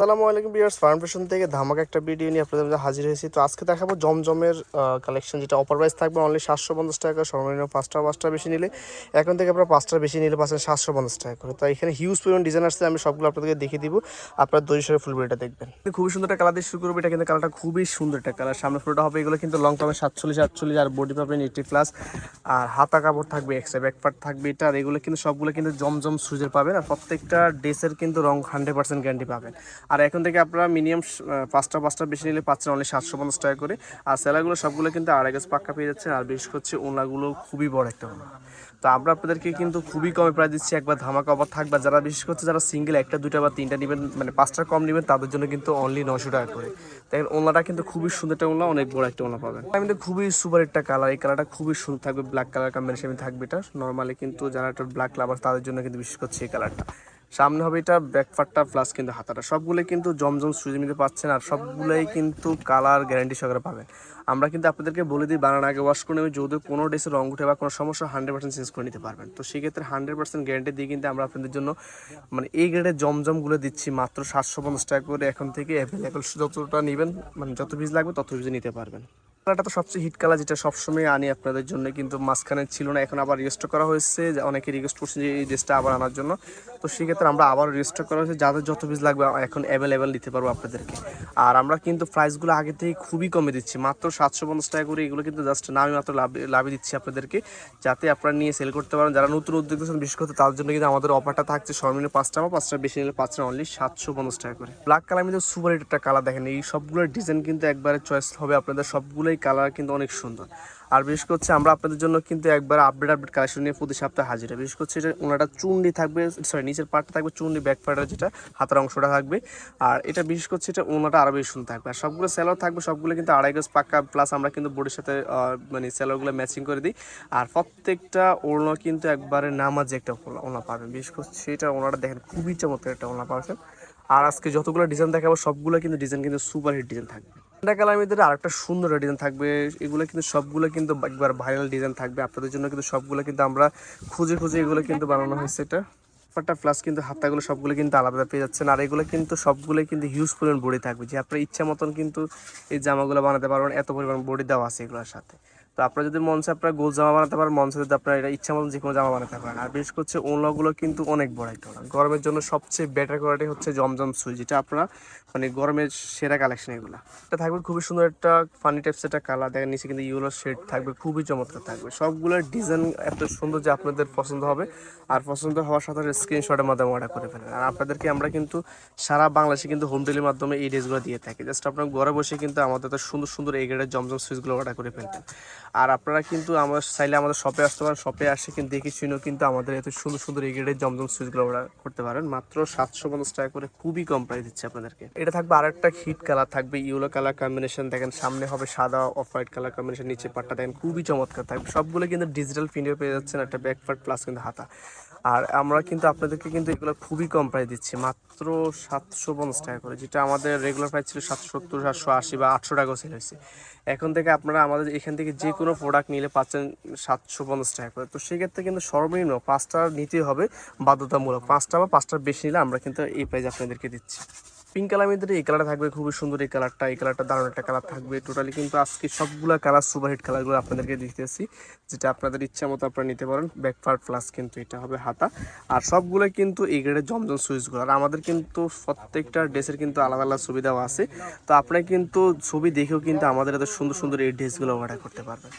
আসসালামু আলাইকুম বিয়ার্স farm fashion থেকে ধামাকা একটা ভিডিও নিয়ে আপনাদের মধ্যে হাজির হয়েছি। তো আজকে দেখাবো জমজমের কালেকশন যেটা অপার প্রাইস থাকবে অনলি সাতশো পঞ্চাশ টাকা, সর্বনিম্ন পাঁচটা পাঁচটা বেশি নিলে। এখন থেকে আপনারা পাঁচটা বেশি নিলে পাচ্ছেন সাতশো পঞ্চাশ টাকা করে। তো এখানে হিউজ পরিমাণ ডিজাইন আসছে, আমি সবগুলো আপনাদেরকে দেখিয়ে দিব। আপনার দই সরে ফুল দেখবেন। খুবই সুন্দর একটা কালার দিয়ে শুরু করব। এটা কিন্তু কালারটা খুবই সুন্দর একটা কালার সামনে ফুলটা হবে, এগুলো কিন্তু লং পাবেন সাতচল্লিশ, আটচল্লিশ আর বডি পাবেন এইটি প্লাস আর হাতা কাপড় থাকবে এক্সট্রা ব্যাক পার্ট থাকবে এটা। আর এগুলো কিন্তু সবগুলো কিন্তু জমজম সুজের পাবেন। আর প্রত্যেকটা ড্রেসের কিন্তু রং হান্ড্রেড পার্সেন্ট গ্যারান্টি পাবেন। আর এখন থেকে আপনারা মিনিমাম পাঁচটা পাঁচটা বেশি নিলে পাচ্ছেন অনলি সাতশো পঞ্চাশ টাকা করে। আর সেলাগুলো সবগুলো কিন্তু আড়াই গাছ পাক্কা পেয়ে যাচ্ছেন, আর বিশেষ করছে ওনাগুলো খুবই বড় একটা ওনা তো আমরা আপনাদেরকে কিন্তু খুবই কমে প্রায় দিচ্ছি, একবার ধামাকা অফার থাকবে। যারা বিশেষ করছে যারা সিঙ্গেল একটা দুটা বা তিনটা নেবেন মানে পাঁচটা কম নেবেন, তাদের জন্য কিন্তু অনলি নশো টাকা করে। দেখেন ওনাটা কিন্তু খুবই সুন্দর একটা ওনা অনেক বড় একটা ওনা পাবেন। আমি খুবই সুপার একটা কালার, এই কালারটা খুবই সুন্দর থাকবে ব্ল্যাক কালার কম্বিনেশন থাকবে এটা। নর্মালি কিন্তু যারা একটা ব্ল্যাক লাভার তাদের জন্য কিন্তু বিশেষ করছে এই কালারটা। সামনে হবে এটা ব্যাকপার্টটা প্লাস কিন্তু হাতাটা। সবগুলোই কিন্তু জমজম সুজি মিলে পাচ্ছেন আর সবগুলোই কিন্তু কালার গ্যারান্টি সহকারে পাবেন। আমরা কিন্তু আপনাদেরকে বলে দিই বানানোর আগে ওয়াশ করে নেবে যদি কোনো ড্রেসের রং উঠে বা কোনো সমস্যা হান্ড্রেড পার্সেন্ট চেঞ্জ করে নিতে পারবেন। তো সেক্ষেত্রে হান্ড্রেড পার্সেন্ট গ্যারান্টি দিয়ে কিন্তু আমরা আপনাদের জন্য মানে এই গ্রেডের জমজমগুলো দিচ্ছি মাত্র সাতশো পঞ্চাশ টাকা করে। এখন থেকে অ্যাভেলেবেল যতটা নেবেন মানে যত পিস লাগবে তত পিস নিতে পারবেন। কালারটা তো সবচেয়ে হিট কালার যেটা সবসময় আনি আপনাদের জন্য, কিন্তু মাঝখানে ছিল না, এখন আবার রিস্টক করা হয়েছে অনেকে রিকোয়েস্ট করছে যে এই ড্রেসটা আবার আনার জন্য। তো সেক্ষেত্রে আমরা আবার রিস্টক করা হয়েছে, যাদের যত পিস লাগবে এখন অ্যাভেলেবেল দিতে পারব আপনাদেরকে। আর আমরা কিন্তু প্রাইসগুলো আগে থেকে খুবই কমে দিচ্ছি, মাত্র সাতশো পঞ্চাশ টাকা করে এগুলো কিন্তু জাস্ট নামই মাত্র লাভ লাভে দিচ্ছি আপনাদেরকে, যাতে আপনারা নিয়ে সেল করতে পারেন। যারা নতুন উদ্যোগ বিশেষ করে তার জন্য কিন্তু আমাদের অফারটা থাকছে সর্বনিম্ন পাঁচটা বা পাঁচটা বেশি নিলে পাঁচটা অনলি সাতশো পঞ্চাশ টাকা করে। ব্ল্যাক কালার কিন্তু সুপার হিট একটা কালার দেখেন, এই সবগুলোর ডিজাইন কিন্তু একবারে চয়েস হবে, আপনাদের সবগুলোই কালার কিন্তু অনেক সুন্দর। আর বিশেষ করছে আমরা আপনাদের জন্য কিন্তু একবার আপডেট আপডেট কালেকশন নিয়ে প্রতি সপ্তাহে হাজির বিশেষ করছে এটা ওনাটা চুন্ডি থাকবে সরি নিচের পার্টটা থাকবে চুন্ডি ব্যাক পার্টের যেটা, হাতের অংশটা থাকবে। আর এটা বিশেষ করছে এটা ওনাটা আরও বেশি সুন্দর থাকবে। আর সবগুলো স্যালোয়ার থাকবে, সবগুলো কিন্তু আড়াই গজ পাক্কা প্লাস আমরা কিন্তু বডির সাথে মানে স্যালোয়ারগুলো ম্যাচিং করে দিই। আর প্রত্যেকটা ওড়না কিন্তু একবারে নামাজে একটা ওড়না পাবেন। বিশেষ করছে এটা ওনাটা দেখেন খুবই চমৎকার একটা ওড়না পাবেন। আর আজকে যতগুলো ডিজাইন দেখাবো, সবগুলো কিন্তু ডিজাইন কিন্তু সুপার হিট ডিজাইন থাকবে। আরেকটা সুন্দর ডিজাইন থাকবে। এগুলো কিন্তু সবগুলো কিন্তু একবার ভাইরাল ডিজাইন থাকবে। আপনাদের জন্য কিন্তু সবগুলো কিন্তু আমরা খুঁজে খুঁজে এগুলো কিন্তু বানানো এটা। প্লাস কিন্তু হাতাগুলো সবগুলো কিন্তু আলাদা পেয়ে আর এগুলো কিন্তু সবগুলো কিন্তু হিউজ পরিমাণ বডি থাকবে। যে আপনার ইচ্ছা মতন কিন্তু এই জামাগুলো বানাতে পারবেন, এত পরিমাণ বডি দেওয়া আছে এগুলোর সাথে। তো আপনারা যদি মঞ্চে আপনার গোল জামা বানাতে পারেন মঞ্চে যদি আপনার এটা ইচ্ছা মতন যে কোনো জামা বানাতে পারেন। আর বিশেষ করছে ওনলাগুলো কিন্তু অনেক বড় একটা ওনা। গরমের জন্য সবচেয়ে বেটার কোয়ালিটি হচ্ছে জমজম সুই, যেটা আপনারা মানে গরমের সেরা কালেকশন এগুলো। এটা থাকবে খুবই সুন্দর একটা ফানি টাইপস একটা কালার দেখেন নিচে কিন্তু ইউলো শেড থাকবে, খুবই চমৎকার থাকবে। সবগুলোর ডিজাইন এত সুন্দর যে আপনাদের পছন্দ হবে। আর পছন্দ হওয়ার সাথে স্ক্রিনশটের মাধ্যমে অর্ডার করে ফেলেন আর আপনাদেরকে আমরা কিন্তু সারা বাংলাদেশে কিন্তু হোম ডেলিভারির মাধ্যমে এই ড্রেসগুলো দিয়ে থাকি। জাস্ট আপনার ঘরে বসে কিন্তু আমাদের তো সুন্দর সুন্দর এই জমজম সুইচগুলো অর্ডার করে ফেলতেন আর আপনারা কিন্তু আমার চাইলে আমাদের শপে আসতে পারেন। শপে আসে কিন্তু দেখে শুনেও কিন্তু আমাদের এত সুন্দর সুন্দর এই গ্রেডের জমজম সুইচগুলো অর্ডার করতে পারেন। মাত্র সাতশো পঞ্চাশ টাকা করে খুবই কম প্রাইস দিচ্ছে আপনাদেরকে। এটা থাকবে আরেকটা হিট কালার থাকবে ইউলো কালার কম্বিনেশন দেখেন সামনে হবে সাদা অফ হোয়াইট কালার কম্বিনেশন নিচে পাটটা দেখেন খুবই চমৎকার। থাকবে সবগুলো কিন্তু ডিজিটাল প্রিন্টে পেয়ে যাচ্ছেন, একটা ব্যাক পার্ট প্লাস কিন্তু হাতা। আর আমরা কিন্তু আপনাদেরকে কিন্তু এগুলো খুবই কম প্রাইস দিচ্ছি, মাত্র সাতশো পঞ্চাশ টাকা করে, যেটা আমাদের রেগুলার প্রাইস ছিল সাতশো সত্তর, সাতশো আশি বা আটশো টাকাও সেল হয়েছে। এখন থেকে আপনারা আমাদের এখান থেকে যে কোনো প্রোডাক্ট নিলে পাচ্ছেন সাতশো পঞ্চাশ টাকা করে। তো সেক্ষেত্রে কিন্তু সর্বনিম্ন পাঁচটা নিতেই হবে বাধ্যতামূলক। পাঁচটা বা পাঁচটার বেশি নিলে আমরা কিন্তু এই প্রাইজ আপনাদেরকে দিচ্ছি। পিঙ্ক কালার মধ্যে এই কালারটা থাকবে, খুবই সুন্দর এই কালারটা এই কালারটা দারুণ একটা কালার থাকবে টোটালি কিন্তু আজকে সবগুলো কালার সুপার হিট কালারগুলো আপনাদেরকে দিতেছি, যেটা আপনাদের ইচ্ছা মতো আপনারা নিতে পারেন। ব্যাক পার্ট প্লাস কিন্তু এটা হবে হাতা। আর সবগুলো কিন্তু এই গ্রেডের জমজম সুইচগুলো আর আমাদের কিন্তু প্রত্যেকটা ড্রেসের কিন্তু আলাদা আলাদা সুবিধাও আছে। তো আপনারা কিন্তু ছবি দেখেও কিন্তু আমাদের এত সুন্দর সুন্দর এই ড্রেসগুলো অর্ডার করতে পারবেন।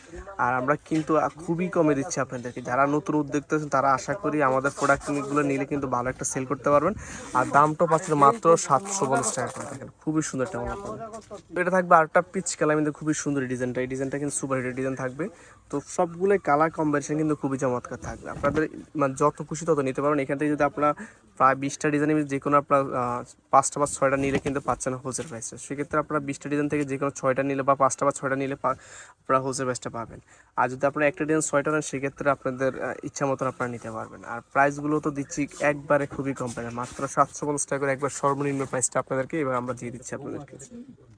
আর আমরা কিন্তু খুবই কমে দিচ্ছি আপনাদেরকে। যারা নতুন উদ্যোক্তা আছেন, তারা আশা করি আমাদের প্রোডাক্টগুলো নিলে কিন্তু ভালো একটা সেল করতে পারবেন। আর দামটাও পাচ্ছে মাত্র সাতশো পঞ্চাশ টাকা করে দেখেন খুবই সুন্দর একটা মাল পাবেন এটা থাকবে আরেকটা পিচ কালার কিন্তু খুবই সুন্দর ডিজাইনটা। এই ডিজাইনটা কিন্তু সুপার হিটের ডিজাইন থাকবে। তো সবগুলোই কালার কম্বিনেশন কিন্তু খুবই চমৎকার থাকবে। আপনাদের মানে যত খুশি তত নিতে পারবেন। এখান থেকে যদি আপনারা প্রায় বিশটা ডিজাইনের যে কোনো আপনার পাঁচটা বা ছয়টা নিলে কিন্তু পাচ্ছেন হোলসেল প্রাইসে সেক্ষেত্রে আপনারা বিশটা ডিজাইন থেকে যে কোনো ছয়টা নিলে বা পাঁচটা বা ছয়টা নিলে আপনারা হোলসেল প্রাইসটা পাবেন। আর যদি আপনারা একটা ডিজাইন ছয়টা নেন সেক্ষেত্রে আপনাদের ইচ্ছা মতন আপনারা নিতে পারবেন। আর প্রাইসগুলো তো দিচ্ছি একবারে খুবই কম প্রাইস মাত্র সাতশো পঞ্চাশ টাকা করে একবার সর্বনিম্ন প্রাইসটা আপনাদেরকে, এবার আমরা দিয়ে দিচ্ছি আপনাদেরকে।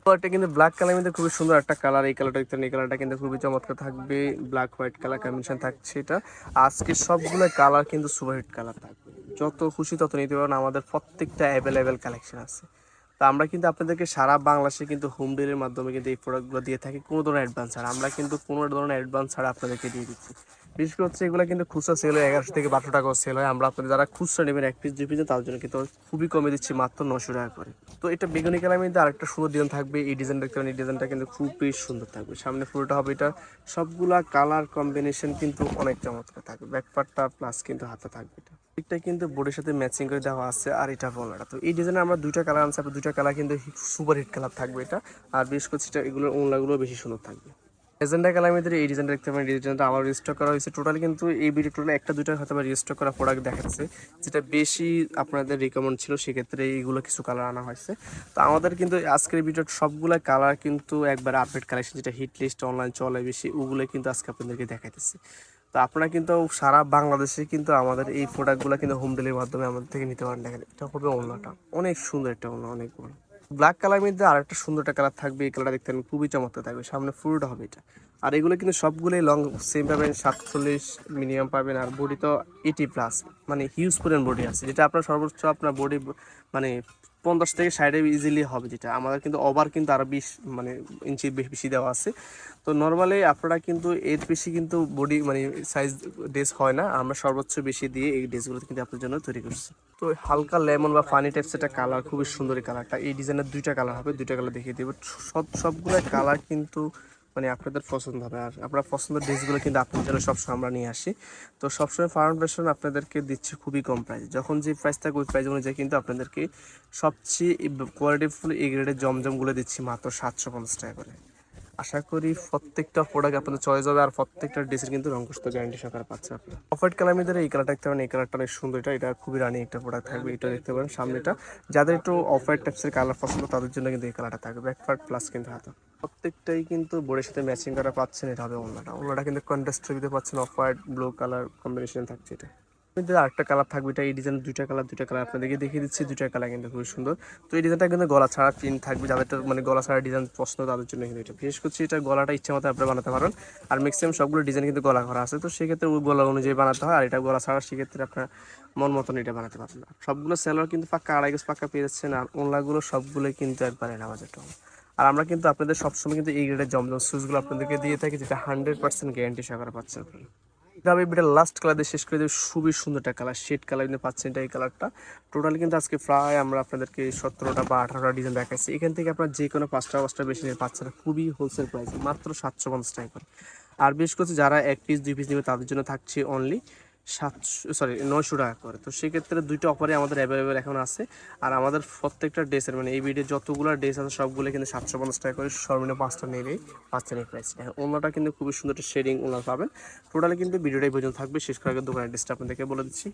কালারটা কিন্তু ব্ল্যাক কালার মধ্যে খুবই সুন্দর একটা কালার এই কালারটা দেখতে এই কালারটা কিন্তু খুবই চমৎকার থাকবে। ব্ল্যাক হোয়াইট কালার কম্বিনেশন থাকছে এটা। আজকে সবগুলো কালার কিন্তু সুপার হিট কালার থাকবে। যত খুশি তত নিতে পারেন আমাদের প্রত্যেকটা অ্যাভেলেবেল কালেকশন আছে। তো আমরা কিন্তু আপনাদেরকে সারা বাংলাদেশে কিন্তু হোম ডেলিভারির মাধ্যমে কিন্তু এই প্রোডাক্টগুলো দিয়ে থাকি। কোনো ধরনের অ্যাডভান্স ছাড়া। আমরা কিন্তু কোনো ধরনের অ্যাডভান্স ছাড়া আপনাদেরকে দিয়ে দিচ্ছি। বিশেষ করে হচ্ছে এগুলো কিন্তু খুচরা সেল হয়, এগারোশো থেকে বারোশো টাকাও সেল হয়। আমরা আপনাদের যারা খুচরা নেবেন, এক পিস দুই পিস তার জন্য কিন্তু খুবই কমে দিচ্ছি মাত্র নশো টাকা করে। তো এটা বেগুনি কালার মধ্যে আরেকটা সুন্দর ডিজাইন থাকবে, এই ডিজাইন দেখতে এই ডিজাইনটা কিন্তু খুবই সুন্দর থাকবে। সামনে ফুলটা হবে এটা। সবগুলা কালার কম্বিনেশন কিন্তু অনেক চমৎকার থাকবে। ব্যাকপার্টটা প্লাস কিন্তু হাতে থাকবে এটা। এটা কিন্তু বোর্ডের সাথে ম্যাচিং করে দেওয়া আছে আর এটা বলাটা। তো এই ডিজাইনে আমরা দুইটা কালার আনছি দুইটা কালার কিন্তু সুপার হিট কালার থাকবে এটা। আর বিশেষ করে সেটা এগুলোর ওনলাগুলো বেশি সুন্দর থাকবে। এজেন্ডা কালার মধ্যে এই ডিজাইনটা দেখতে পারেন ডিজাইনটা আবার রিস্টক করা হয়েছে। টোটাল কিন্তু এই ভিডিও টোটাল একটা দুটো হয়তো বা রিস্টক করা প্রোডাক্ট দেখাচ্ছে, যেটা বেশি আপনাদের রিকমেন্ড ছিল, সেক্ষেত্রে এইগুলো কিছু কালার আনা হয়েছে। তো আমাদের কিন্তু আজকের ভিডিওর সবগুলো কালার কিন্তু একবার আপডেট কালেকশন যেটা হিট লিস্ট অনলাইন চলে বেশি, ওগুলো কিন্তু আজকে আপনাদেরকে দেখাইতেছি। তো আপনারা কিন্তু সারা বাংলাদেশে কিন্তু আমাদের এই প্রোডাক্টগুলো কিন্তু হোম ডেলিভারির মাধ্যমে আমাদের থেকে নিতে পারেন। দেখেন, এটা হবে ওনলাটা অনেক সুন্দর একটা ওনলা অনেক বড়। ব্ল্যাক কালার মধ্যে আর একটা সুন্দর একটা কালার থাকবে, এই কালারটা দেখতে খুবই চমৎকার থাকবে, সামনে ফুলটা হবে এটা। আর এগুলো কিন্তু সবগুলোই লং সেম পাবেন, সাতচল্লিশ মিনিমাম পাবেন, আর বডি তো এইটি প্লাস মানে হিউজ পরিমাণ বডি আছে, যেটা আপনার সর্বোচ্চ আপনার বডি মানে পঞ্চাশ থেকে ষাটে ইজিলি হবে যেটা। আমাদের কিন্তু ওভার কিন্তু আরও বিশ মানে ইঞ্চি বেশি দেওয়া আছে। তো নর্মালি আপনারা কিন্তু এর বেশি কিন্তু বডি মানে সাইজ ড্রেস হয় না। আমরা সর্বোচ্চ বেশি দিয়ে এই ড্রেসগুলো কিন্তু আপনার জন্য তৈরি করছি। তো হালকা লেমন বা ফানি টাইপস একটা কালার খুবই সুন্দর কালারটা এই ডিজাইনের দুইটা কালার হবে, দুইটা কালার দেখিয়ে দেবো। সব সবগুলো কালার কিন্তু মানে আপনাদের পছন্দ হবে। আর আপনার পছন্দের ড্রেসগুলো কিন্তু আপনার জন্য সবসময় আমরা নিয়ে আসি। তো সবসময় ফার্ম ফাউন্ডেশন আপনাদেরকে দিচ্ছে খুবই কম প্রাইস যখন যে প্রাইস থাকে ওই প্রাইস অনুযায়ী কিন্তু আপনাদেরকে সবচেয়ে কোয়ালিটিফুল এই গ্রেডের জমজমগুলো দিচ্ছি মাত্র সাতশো পঞ্চাশ টাকা করে। আশা করি প্রত্যেকটা প্রোডাক্ট আপনাদের চয়েস হবে আর প্রত্যেকটা ড্রেসের কিন্তু রঙ্কস্ত গ্যারান্টি সরকার পাচ্ছে আপনারা। অফার কালার মধ্যে এই কালারটা দেখতে পারেন, এই কালারটা অনেক সুন্দর, এটা এটা খুবই রানি একটা প্রোডাক্ট থাকবে, এটা দেখতে পারেন সামনেটা। যাদের একটু অফার টাইপসের কালার পছন্দ, তাদের জন্য কিন্তু এই কালারটা থাকবে ব্যাকপার্ট প্লাস কিন্তু হাতে। প্রত্যেকটাই কিন্তু বোর্ডের সাথে ম্যাচিং করা পাচ্ছেন, এটা হবে ওনাটা ওনাটা কিন্তু কন্ট্রাস্ট দিতে পাচ্ছেন off white blue colour combination থাকছে এটা। মধ্যে আরেকটা কালার থাকবে, এটা এই ডিজাইন দুইটা কালার দুইটা কালার আপনাদেরকে দেখিয়ে দিচ্ছি। দুইটা কালার কিন্তু খুবই সুন্দর। তো এই ডিজাইনটা কিন্তু গলা ছাড়া প্রিন্ট থাকবে। যাদের মানে গলা ছাড়া ডিজাইন পছন্দ, তাদের জন্য কিন্তু এটা। বিশেষ করছি, এটা গলাটা ইচ্ছা মতো আপনারা বানাতে পারেন। আর ম্যাক্সিমাম সবগুলো ডিজাইন কিন্তু গলা করা আছে। তো সেক্ষেত্রে ওই গলা অনুযায়ী বানাতে হয়। আর এটা গলা ছাড়া সেক্ষেত্রে আপনার মন মতন এটা বানাতে পারবেন সবগুলো সেলার কিন্তু পাক্কা আড়াই গজ পাক্কা পেয়ে যাচ্ছেন। আর ওনলাগুলো সবগুলোই কিন্তু একবারে নামাজ আর আমরা কিন্তু আপনাদের সবসময় কিন্তু এই গ্রেডের জমজম সুজগুলো আপনাদেরকে দিয়ে থাকি, যেটা হান্ড্রেড পার্সেন্ট গ্যারান্টি সহকারে পাচ্ছেন আপনারা। এটা বিটা লাস্ট কালার দিয়ে শেষ করে দেবে, খুবই সুন্দর একটা কালার শেড কালার কিন্তু পাচ্ছেন এটা এই কালারটা টোটালি কিন্তু আজকে প্রায় আমরা আপনাদেরকে সতেরোটা বা আঠারোটা ডিজাইন দেখাচ্ছি এখান থেকে আপনার যে কোনো পাঁচটা পাঁচটা বেশি নিয়ে পাচ্ছেন, খুবই হোলসেল প্রাইস মাত্র সাতশো পঞ্চাশ টাকা করে। আর বিশেষ করে যারা এক পিস দুই পিস নেবে, তাদের জন্য থাকছে অনলি সাতশো সরি নয়শো টাকা করে। তো সেক্ষেত্রে দুইটা অফারে আমাদের অ্যাভেলেবেল এখন আছে। আর আমাদের প্রত্যেকটা ড্রেসের মানে এই ভিডিও যতগুলো ড্রেস আছে, সবগুলো কিন্তু সাতশো পঞ্চাশ টাকা করে সর্বনিম্ন পাঁচটা নেবে, পাঁচটা নেই প্রাইস হ্যাঁ ওনাটা কিন্তু খুবই সুন্দর একটা শেডিং ওনার পাবেন। টোটালি কিন্তু ভিডিওটাই পর্যন্ত থাকবে। শেষ করার আগে দোকানের ড্রেসটা আপনাদেরকে বলে দিচ্ছি।